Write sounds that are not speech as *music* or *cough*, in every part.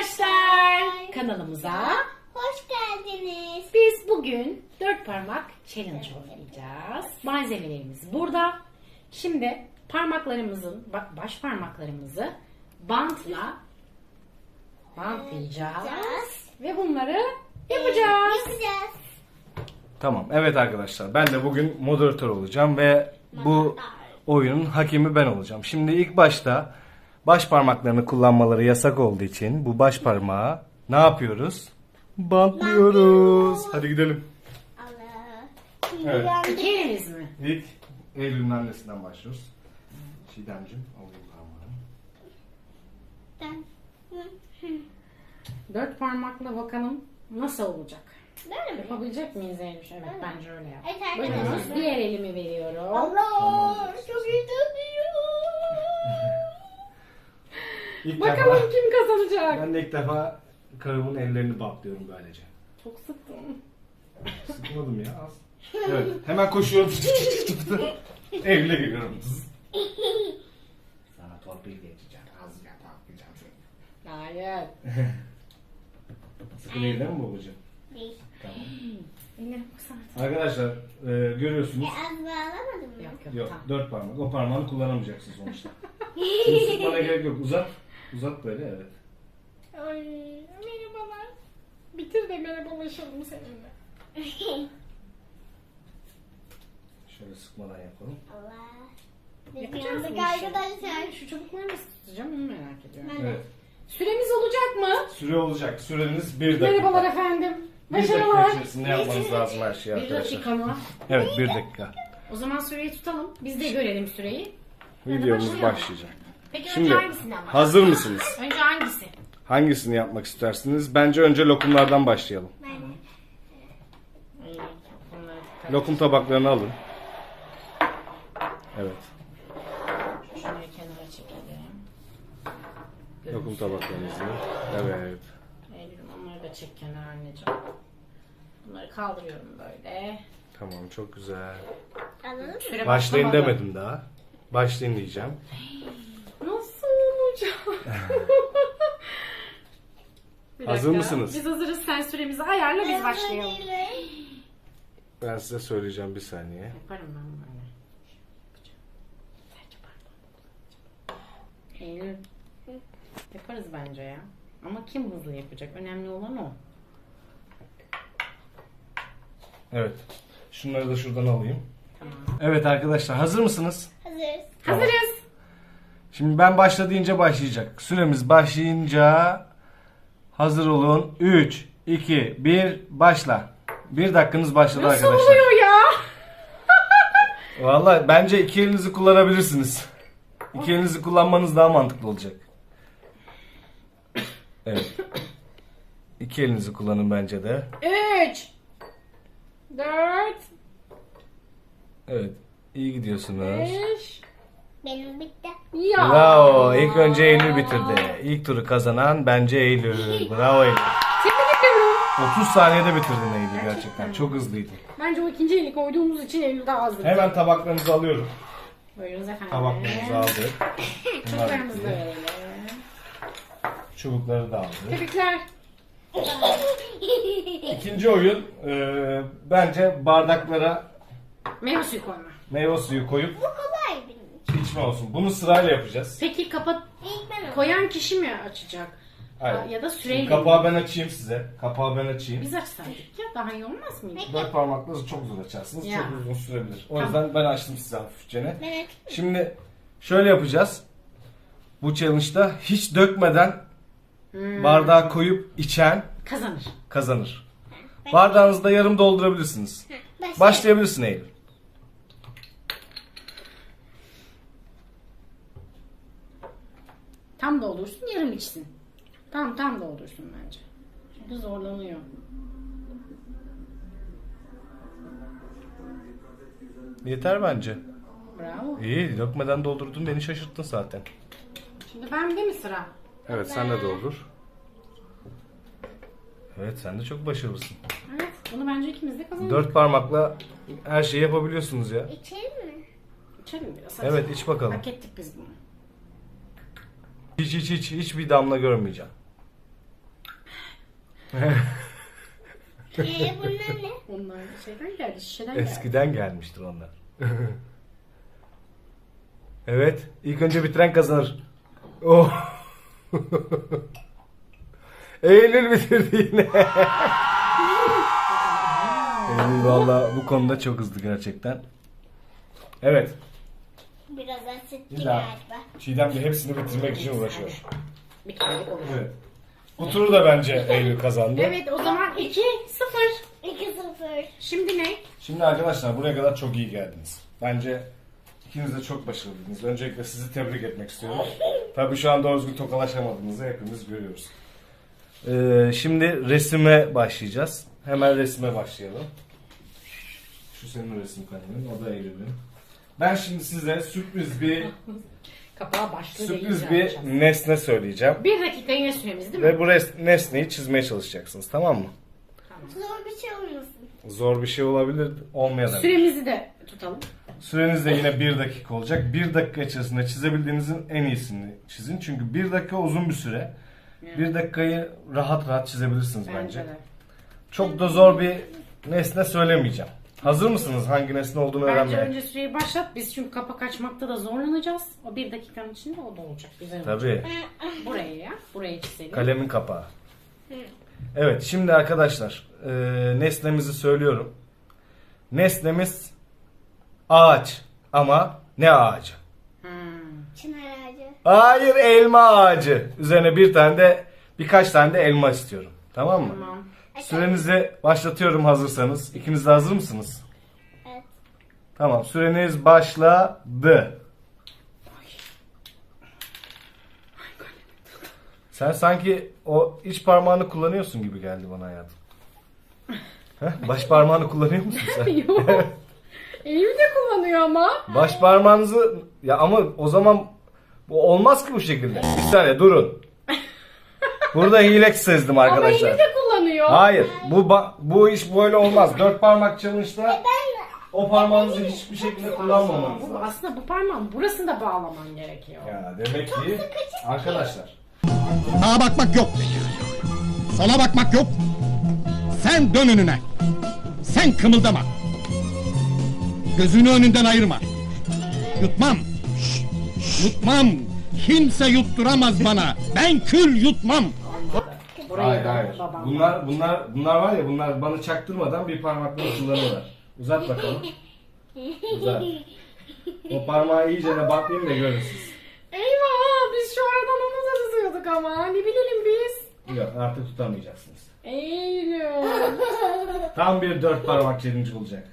arkadaşlar. Kanalımıza Hoş geldiniz. biz bugün dört parmak challenge oynayacağız. Malzemelerimiz burada. Şimdi parmaklarımızın, bak baş parmaklarımızı bantla bantlayacağız. Ve bunları yapacağız. Yapacağız. Tamam. Evet arkadaşlar. Ben de bugün moderatör olacağım ve bu oyunun hakemi ben olacağım. Şimdi ilk başta baş parmaklarını kullanmaları yasak olduğu için bu baş parmağı ne yapıyoruz? Bantlıyoruz. Hadi gidelim. Evet. İki eliniz mi? İlk Eylül'ün annesinden başlıyoruz. Çiğdemciğim alayım parmağını. Dört parmakla bakalım nasıl olacak? Böyle mi? Yapabilecek miyiz Eylül? Evet bence öyle yap. Evet. Buyurunuz diğer elimi veriyorum. Allah çok iyi İlk Bakalım defa, kim kazanacak? ben de ilk defa karımın ellerini bantlıyorum böylece. Çok sıktım. Sıkmadım ya az. Evet hemen koşuyorum. *laughs* Evle geliyorum. Sana torpil geçeceğim. Az yapacağım seni. Hayır. Sıkı değil değil mi babacığım? Değil. Tamam. Ellerim kısaltı. Arkadaşlar e, görüyorsunuz. Az bağlamadın mı? Yok yok, Yok tamam. dört parmak. O parmağını kullanamayacaksın sonuçta. *laughs* Sıkmana gerek yok. Uzat. Uzat böyle evet. Ay merhabalar. Bitir de merhabalaşalım seninle. *laughs* Şöyle sıkmadan yapalım. Allah. Yapacağız yandık işi. arkadaşlar. Şu çubukları nasıl tutacağım onu merak ediyorum. Ben- Evet. Süremiz olacak mı? Süre olacak. Süreniz bir dakika. Merhabalar efendim. Bir dakika Başarılar. içerisinde yapmanız lazım her şeyi Bir arkadaşlar. dakika mı? Evet bir dakika. O zaman süreyi tutalım. Biz de görelim süreyi. Videomuz başlayacak. Peki Şimdi önce hangisinden başlayalım? hazır mısınız? Önce hangisi? Hangisini yapmak istersiniz? Bence önce lokumlardan başlayalım. Ben Lokum tabaklarını alın. Evet. Şunları kenara çekelim. Lokum tabaklarınızı. Evet. Eylül'üm onları da çek kenara anneciğim. Bunları kaldırıyorum böyle. Tamam çok güzel. Başlayın demedim daha. Başlayın diyeceğim. *laughs* Bir Hazır dakika. mısınız? Biz hazırız. Sen süremizi ayarla biz başlayalım. Ben size söyleyeceğim bir saniye. Yaparım ben kullanacağım. Eylül. Yaparız bence ya. Ama kim hızlı yapacak? Önemli olan o. Evet. Şunları da şuradan alayım. Evet arkadaşlar hazır mısınız? Hazırız. Tamam. Hazırız. Şimdi ben başla deyince başlayacak. Süremiz başlayınca hazır olun. 3, 2, 1 başla. Bir dakikanız başladı Nasıl arkadaşlar. oluyor ya? *laughs* Vallahi bence iki elinizi kullanabilirsiniz. İki elinizi kullanmanız daha mantıklı olacak. Evet. İki elinizi kullanın bence de. 3 4 Evet. İyi gidiyorsunuz. 5 Benim bitti. Ya. Bravo. İlk önce Eylül bitirdi. İlk turu kazanan bence Eylül. Bravo Eylül. Tebrik ediyorum. 30 saniyede bitirdin Eylül gerçekten. Çok hızlıydı. Bence o ikinci eli koyduğumuz için Eylül daha hızlı. Hemen tabaklarınızı alıyorum. Buyurunuz efendim. Tabaklarınızı aldık. *laughs* Bunlar Çubuklarımızı da bitti. verelim. Çubukları da aldık. Tebrikler. İkinci oyun e, bence bardaklara Meyve suyu koyma. meyve suyu koyup İçme olsun. Bunu sırayla yapacağız. Peki kapat İlk ben olayım. koyan kişi mi açacak? Hayır. Ya da Şimdi süreyle. kapağı ben açayım size. Kapağı ben açayım. Biz açsaydık ya daha iyi olmaz mıydı? Dört parmakla çok zor açarsınız. Ya. Çok uzun sürebilir. O yüzden ben açtım size hafifçe. Ben açayım. Şimdi şöyle yapacağız. Bu challenge'da hiç dökmeden Hmm. bardağa koyup içen Kazanır. kazanır. Bardağınızı da yarım doldurabilirsiniz. Başla. Başlayabilirsin Eylül. Tam doldursun yarım içsin. Tam tam doldursun bence. Çünkü zorlanıyor. Yeter bence. Bravo. İyi dökmeden doldurdun beni şaşırttın zaten. Şimdi ben de mi sıra? Evet sen de doldur. Evet sen de çok başarılısın. Evet. Bunu bence ikimiz de kazandık. Dört parmakla her şeyi yapabiliyorsunuz ya. İçelim mi? İçelim biraz. hadi. Evet iç bakalım. Hak ettik biz bunu. Hiç hiç hiç hiç bir damla görmeyeceğim. Ee, bunlar ne? Onlar şeyden geldi, şişeden geldi. Eskiden gelmiştir onlar. evet. ilk önce bitiren kazanır. Oh. Eylül bitirdi yine. Eylül valla bu konuda çok hızlı gerçekten. Evet. Biraz asitli İlla. galiba. Çiğdem de hepsini bitirmek için uğraşıyor. Bir kerelik olur. Evet. Bu turu da bence Eylül kazandı. Evet o zaman 2-0. 2-0. Şimdi ne? Şimdi arkadaşlar buraya kadar çok iyi geldiniz. Bence ikiniz de çok başarılıydınız. Öncelikle sizi tebrik etmek istiyorum. *laughs* Tabii şu an doğru düzgün tokalaşamadığınızı hepimiz görüyoruz. Ee, şimdi resime başlayacağız. Hemen resime başlayalım. Şu senin resim kalemin, o da Eylül'ün. Ben şimdi size sürpriz bir *laughs* Kapağı başlığı sürpriz bir yapacağız. nesne söyleyeceğim. Bir dakika yine süremiz değil mi? Ve bu res- nesneyi çizmeye çalışacaksınız tamam mı? Zor bir şey olmasın. Zor bir şey olabilir, olmayabilir. Süremizi de tutalım. Süreniz de yine bir dakika olacak. Bir dakika içerisinde çizebildiğinizin en iyisini çizin. Çünkü bir dakika uzun bir süre. Bir dakikayı rahat rahat çizebilirsiniz bence. Bence de. Çok da zor bir nesne söylemeyeceğim. Hazır mısınız hangi nesne olduğunu Bence öğrenmeye? önce süreyi başlat. Biz çünkü kapak açmakta da zorlanacağız. O bir dakikanın içinde o da olacak. Güzel olacak. Tabii. *laughs* Buraya ya. Buraya çizelim. Kalemin kapağı. Evet şimdi arkadaşlar e, nesnemizi söylüyorum. Nesnemiz ağaç ama ne ağacı? Hmm. Çınar ağacı. Hayır elma ağacı. Üzerine bir tane de birkaç tane de elma istiyorum. Tamam mı? Tamam. Sürenizi başlatıyorum hazırsanız. İkiniz de hazır mısınız? Evet. Tamam süreniz başladı. Sen sanki o iç parmağını kullanıyorsun gibi geldi bana hayatım. Heh, baş parmağını kullanıyor musun sen? *laughs* Yok. Eylül de kullanıyor ama. Baş parmağınızı ya ama o zaman bu olmaz ki bu şekilde. Bir saniye durun. Burada hile sezdim Ama arkadaşlar. Eylül de. Hayır. Bu ba- bu iş böyle olmaz. Dört parmak challenge'da o parmağınızı hiçbir şekilde kullanmamanız Bu, lazım. aslında bu parmağın burasını da bağlaman gerekiyor. Ya demek ki arkadaşlar Sağa bakmak yok. Sola bakmak yok. Sen dön önüne. Sen kımıldama. Gözünü önünden ayırma. Yutmam. Şşş, Yutmam. Kimse yutturamaz bana. Ben kül yutmam. Burayı hayır da hayır. babam. Bunlar bunlar bunlar var ya bunlar bana çaktırmadan bir parmaklarını kullanıyorlar. Uzat bakalım. Uzat. O parmağı iyice de bakmayayım da görün siz. Eyvah biz şu aradan onu da tutuyorduk ama. Ne bilelim biz. Yok artık tutamayacaksınız. Eylül. *laughs* Tam bir dört parmak challenge olacak.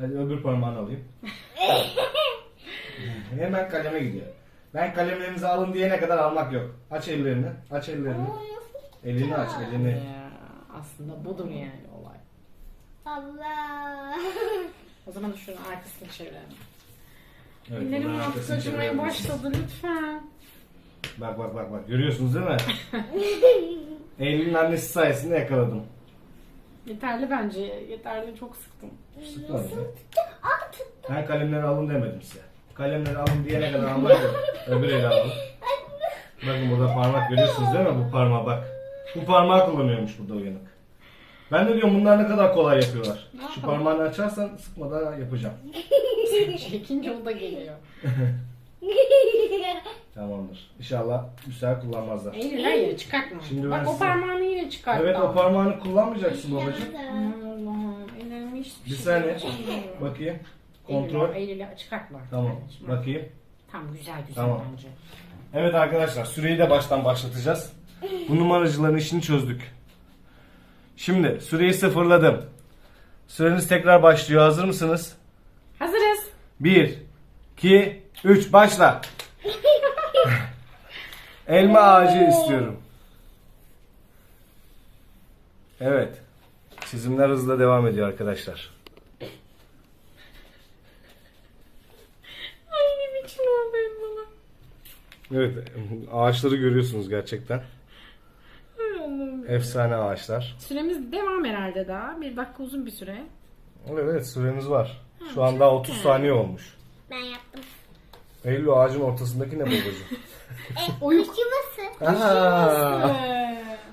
Hadi öbür parmağını alayım. *laughs* Hemen kaleme gidiyor. Ben kalemlerinizi alın diyene kadar almak yok. Aç ellerini. Aç ellerini. Elini aç elini. Ya, aslında budur yani olay. Allah. *laughs* O zaman şunun arkasını çevirelim. Evet, Ellerim bunun arkasını çevirelim. başladı lütfen. Bak bak bak bak. Görüyorsunuz değil mi? *laughs* Eylül'ün annesi sayesinde yakaladım. Yeterli bence. Yeterli çok sıktım. Sıkmadım ya. Ben kalemleri alın demedim size. Kalemleri alın diyene kadar yok. *laughs* Öbür eli alın. Bakın burada parmak görüyorsunuz değil mi? Bu parmağı bak. Bu parmağı kullanıyormuş burada uyanık. Ben de diyorum bunlar ne kadar kolay yapıyorlar. Şu parmağını açarsan sıkmadan yapacağım. *laughs* Çekince o da geliyor. *laughs* Tamamdır. İnşallah güzel kullanmazlar. Eylül hayır çıkartma. Şimdi ben Bak o size- parmağını yine çıkarttı. Evet o parmağını kullanmayacaksın babacığım. Allah'ım ellerime hiçbir Bir şey saniye. yapamıyorum. Bakayım. Kontrol. Eylül'ü çıkartma. Tamam. Bakayım. Tamam güzel güzel Tamam. bence. Evet arkadaşlar süreyi de baştan başlatacağız. Bu numaracıların işini çözdük. Şimdi süreyi sıfırladım. Süreniz tekrar başlıyor. Hazır mısınız? Hazırız. 1, 2, 3 başla. *laughs* Elma ağacı istiyorum. Evet. Çizimler hızla devam ediyor arkadaşlar. Ay ne biçim oldu elmalar. Evet *laughs* ağaçları görüyorsunuz gerçekten. Efsane ağaçlar. Süremiz devam herhalde daha. Bir dakika uzun bir süre. Evet, evet süreniz var. Şu anda 30 saniye olmuş. Ben yaptım. Eylül ağacın ortasındaki ne babacığım? *laughs* Oyuk. Yuvası. Aha,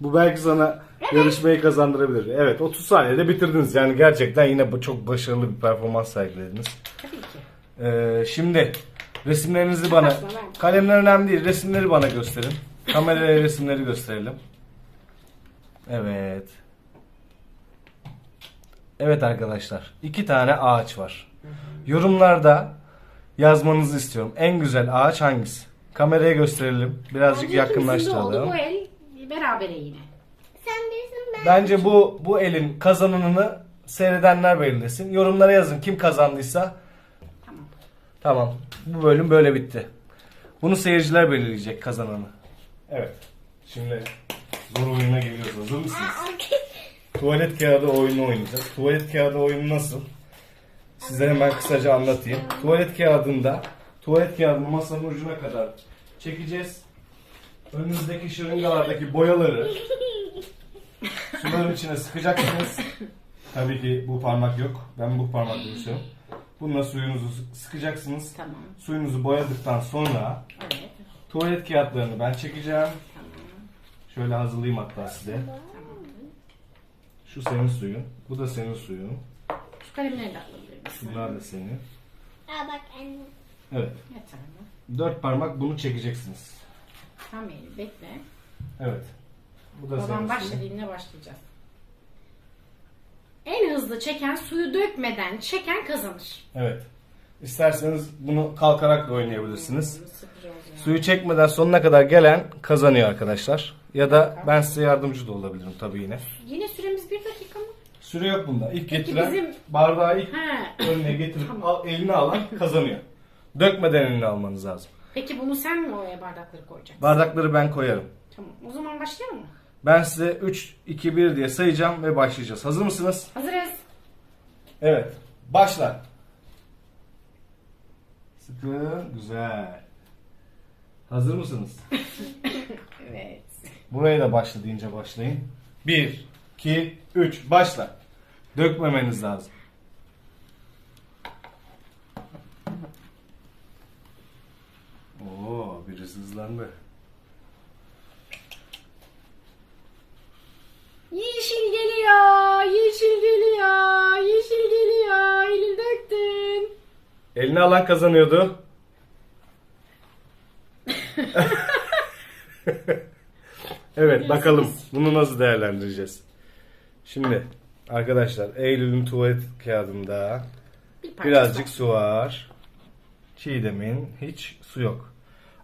bu belki sana yarışmayı kazandırabilir. Evet 30 saniyede bitirdiniz. Yani gerçekten yine bu çok başarılı bir performans sergilediniz. Tabii ki. Ee, şimdi resimlerinizi bana kalemler önemli değil resimleri bana gösterin. Kameraya resimleri gösterelim. Evet. Evet arkadaşlar iki tane ağaç var. Yorumlarda yazmanızı istiyorum. En güzel ağaç hangisi? Kameraya gösterelim. Birazcık Bence ikimizin de oldu yakınlaştıralım. bu el berabere yine. Sen bilirsin ben. Bence bu bu elin kazananını seyredenler belirlesin. Yorumlara yazın kim kazandıysa. Tamam. Tamam. Bu bölüm böyle bitti. Bunu seyirciler belirleyecek kazananı. Evet. Şimdi zor oyuna geliyoruz. Hazır mısınız? Tuvalet kağıdı oyunu oynayacağız. Tuvalet kağıdı oyunu nasıl? Size hemen kısaca anlatayım. Tuvalet kağıdında tuvalet kağıdını masanın ucuna kadar çekeceğiz. Önünüzdeki şırıngalardaki boyaları suların içine sıkacaksınız. Tabii ki bu parmak yok. Ben bu parmakla geçiyorum. Bununla suyunuzu sıkacaksınız. Tamam. Suyunuzu boyadıktan sonra Evet. tuvalet kağıtlarını ben çekeceğim. Şöyle hazırlayayım hatta size. Şu senin suyun. Bu da senin suyun. Şu kalemleri de misin? Bunlar da senin. Aa bak anne. Evet. Yeter mi? Dört parmak bunu çekeceksiniz. Tamam Eylül bekle. Evet. Bu da Babam senin suyun. başladığında başlayacağız. En hızlı çeken suyu dökmeden çeken kazanır. Evet. İsterseniz bunu kalkarak da oynayabilirsiniz. Olacak. Suyu çekmeden sonuna kadar gelen kazanıyor arkadaşlar. Ya da ben size yardımcı da olabilirim tabii yine. Yine süremiz bir dakika mı? Süre yok bunda. İlk Peki getiren bizim- bardağı ilk He. önüne getirip al, eline alan kazanıyor. Dökmeden eline almanız lazım. Peki bunu sen mi oraya bardakları koyacaksın? Bardakları ben koyarım. Tamam. O zaman başlayalım mı? Ben size 3, 2, 1 diye sayacağım ve başlayacağız. Hazır mısınız? Hazırız. Evet. Başla. Sıkın. Güzel. Hazır mısınız? *laughs* Evet. Buraya da başla deyince başlayın. 1, 2, 3. Başla. Dökmemeniz lazım. Oo, birisi hızlandı. Yeşil geliyor, yeşil geliyor, yeşil geliyor. Eylül döktün. Eline alan kazanıyordu. Evet bakalım bunu nasıl değerlendireceğiz. Şimdi arkadaşlar Eylül'ün tuvalet kağıdında Bir parça birazcık su var. Çiğdem'in hiç su yok.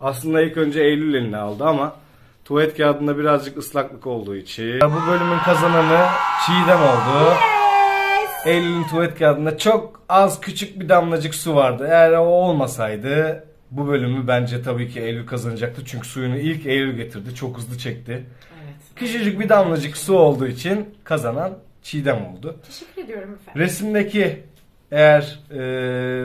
Aslında ilk önce Eylül eline aldı ama tuvalet kağıdında birazcık ıslaklık olduğu için bu bölümün kazananı Çiğdem oldu. Eylül'ün tuvalet kağıdında çok az küçük bir damlacık su vardı. Eğer o olmasaydı bu bölümü bence tabii ki Eylül kazanacaktı. Çünkü suyunu ilk Eylül getirdi. Çok hızlı çekti. Evet. Küçücük bir damlacık su olduğu için kazanan Çiğdem oldu. Teşekkür ediyorum efendim. Resimdeki eğer e,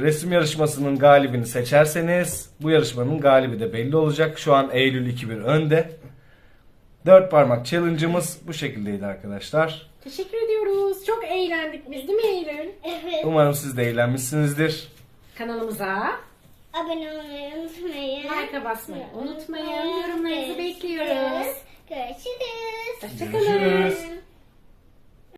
resim yarışmasının galibini seçerseniz bu yarışmanın galibi de belli olacak. Şu an Eylül 2-1 önde. Dört parmak challenge'ımız bu şekildeydi arkadaşlar. Teşekkür ediyoruz. Çok eğlendik biz değil mi Eylül? Evet. Umarım siz de eğlenmişsinizdir. Kanalımıza Abone olmayı unutmayın. Like'a basmayı unutmayın. Yorumlarınızı bekliyoruz. Görüşürüz. Hoşçakalın. Görüşürüz.